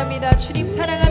사랑합니다. 주님 사랑합니다.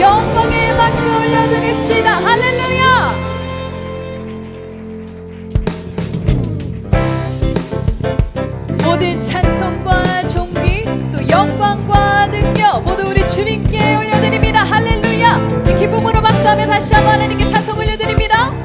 영광의 박수 올려드립시다. 할렐루야! 모든 찬송과 종기 또 영광과 능력 모두 우리 주님께 올려드립니다. 할렐루야! 기쁨으로 박수하며 다시 한번 하나님께 찬송 올려드립니다.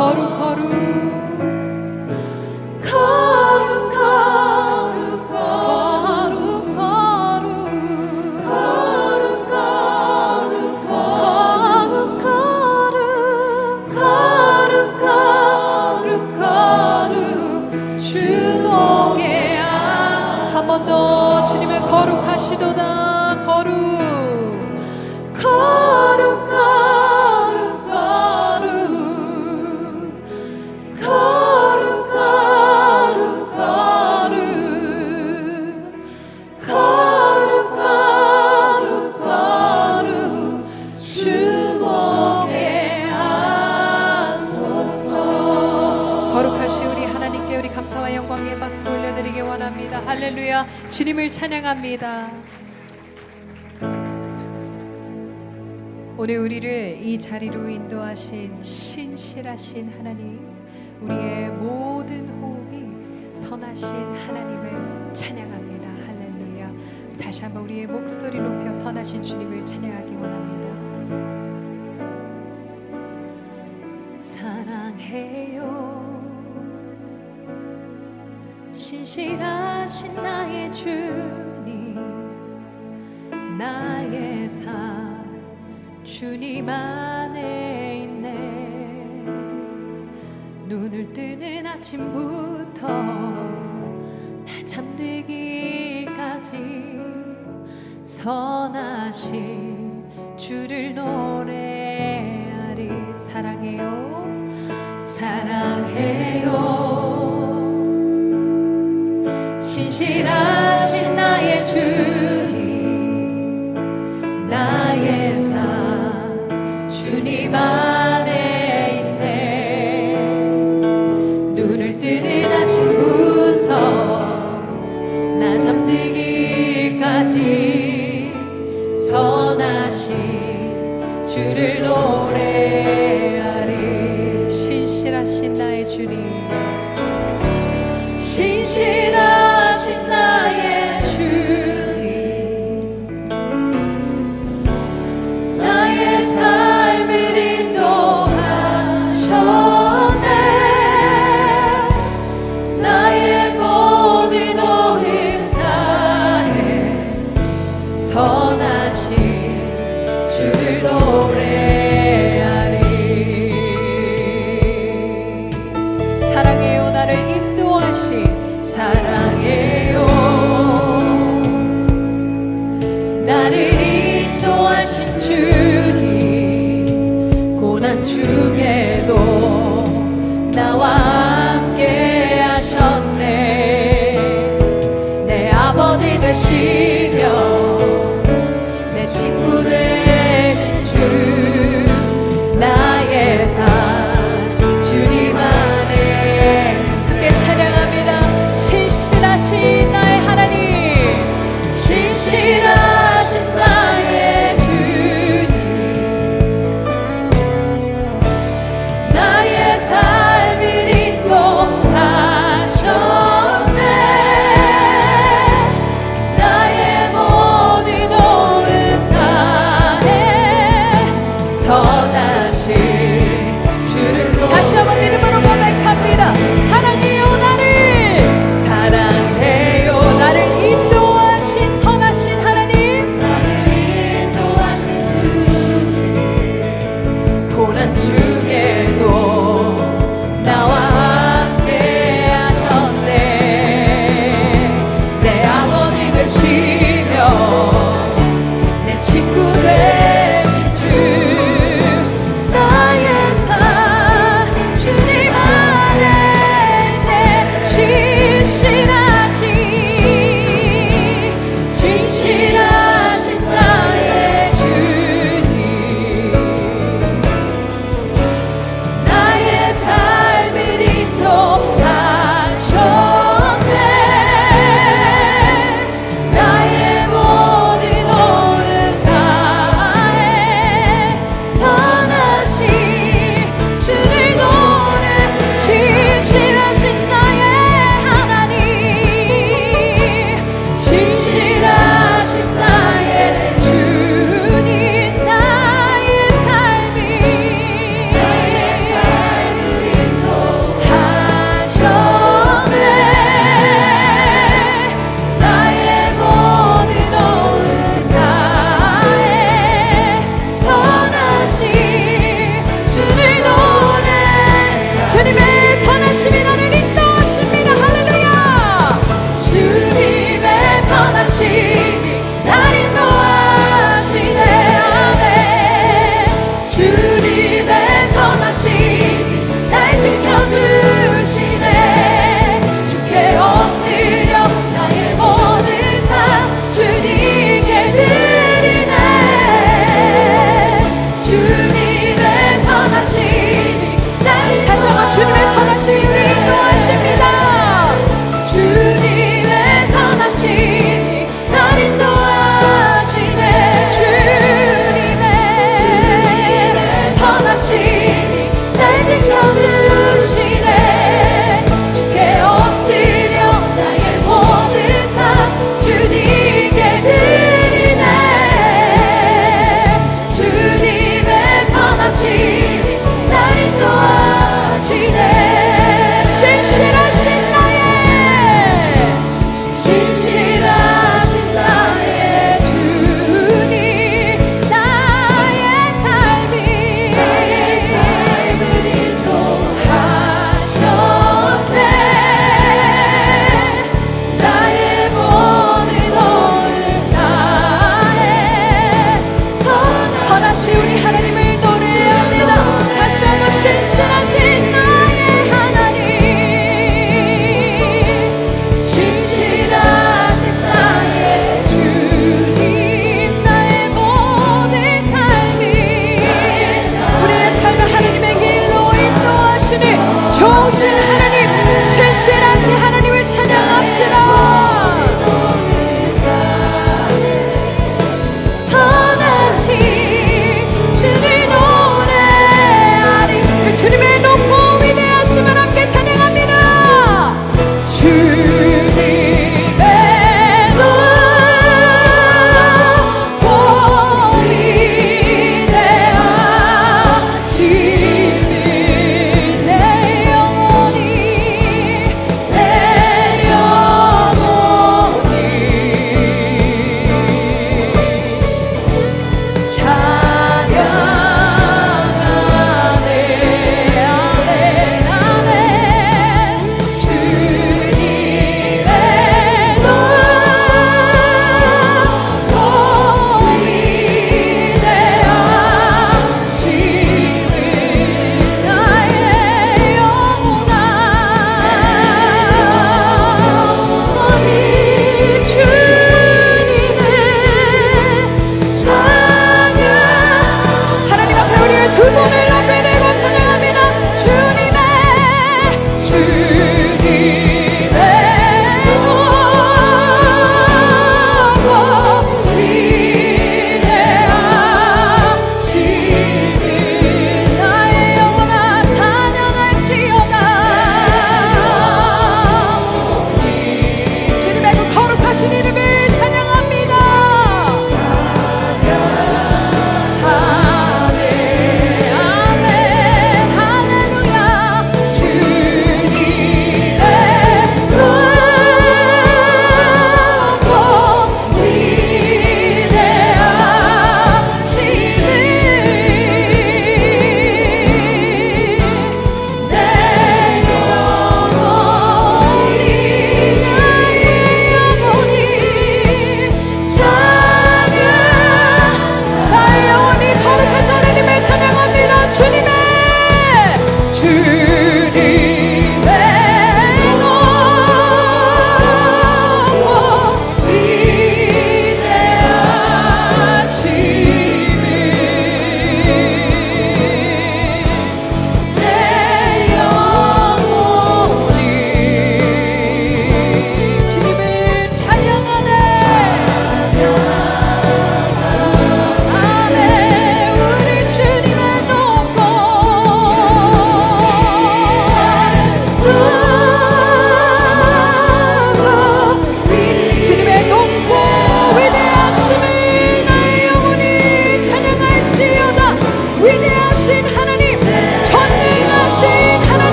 haruk 영광의 박수 올려드리기 원합니다. 할렐루야. 주님을 찬양합니다. 오늘 우리를 이 자리로 인도하신 신실하신 하나님, 우리의 모든 호흡이 선하신 하나님을 찬양합니다. 할렐루야. 다시 한번 우리의 목소리 높여 선하신 주님을 찬양하기 원합니다. 사랑해요. 신실하신 나의 주님 나의 삶 주님 안에 있네. 눈을 뜨는 아침부터 날 잠들기까지 선하신 주를 노래하리. 사랑해요. 사랑해요. 진실하신 나의 주.